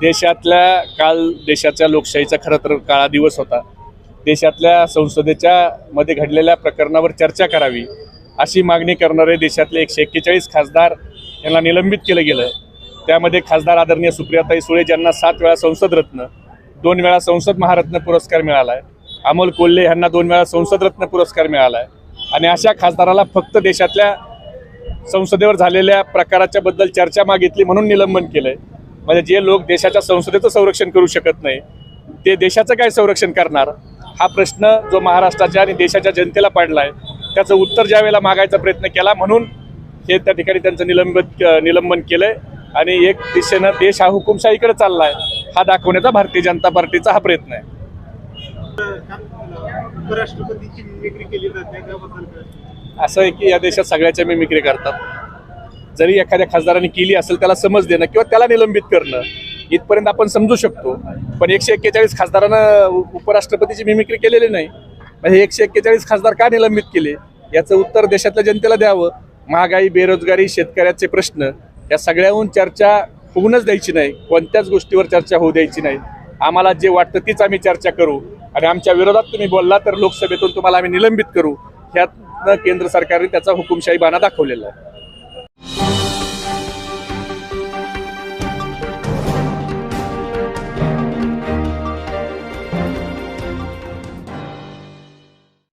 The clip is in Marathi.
देशातल्या काल देशाच्या लोकशाहीचा खरं तर काळा दिवस होता. देशातल्या संसदेच्या मध्ये घडलेल्या प्रकरणावर चर्चा करावी अशी मागणी करणारे देशातले एकशे एक्केचाळीस खासदार यांना निलंबित केलं गेलं. त्यामध्ये खासदार आदरणीय सुप्रियाताई सुळे ज्यांना सात वेळा संसद रत्न दोन वेळा संसद महारत्न पुरस्कार मिळाला आहे अमोल कोल्हे यांना दोन वेळा संसद रत्न पुरस्कार मिळाला आहे आणि अशा खासदाराला फक्त देशातल्या संसदेवर झालेल्या प्रकाराच्या बद्दल चर्चा मागितली म्हणून निलंबन केलंय. म्हणजे जे लोक देशाच्या संसदेचं संरक्षण करू शकत नाही ते देशाचं काय संरक्षण करणार? हा प्रश्न जो महाराष्ट्राच्या आणि देशाच्या जनतेला पडलाय त्याचं उत्तर ज्या वेळेला मागायचा प्रयत्न केला म्हणून हे त्या ठिकाणी त्यांचं निलंबित निलंबन केलंय आणि एक दिशेनं देश हा हुकुमशाहीकडे चाललाय हा दाखवण्याचा भारतीय जनता पार्टीचा हा प्रयत्न आहे? असं आहे की या देशात सगळ्याच्या मिमिक्री करतात. जरी एखाद्या खासदाराने केली असेल त्याला समज देणं किंवा त्याला निलंबित करणं इथपर्यंत आपण समजू शकतो. पण एकशे एक्केचाळीस खासदारानं उपराष्ट्रपतीची मिमिक्री केलेली नाही. म्हणजे एकशे एक्केचाळीस खासदार का निलंबित केले? याचं उत्तर देशातल्या जनतेला द्यावं. महागाई बेरोजगारी शेतकऱ्याचे प्रश्न या सगळ्याहून चर्चा होऊनच द्यायची नाही. कोणत्याच गोष्टीवर चर्चा होऊ द्यायची नाही. आम्हाला जे वाटतं तीच आम्ही चर्चा करू. आणि आमच्या विरोधात तुम्ही बोलला तर लोकसभेतून तुम्हाला आम्ही निलंबित करू. ह्यातनं केंद्र सरकारने त्याचा हुकुमशाही बाणा दाखवलेला आहे.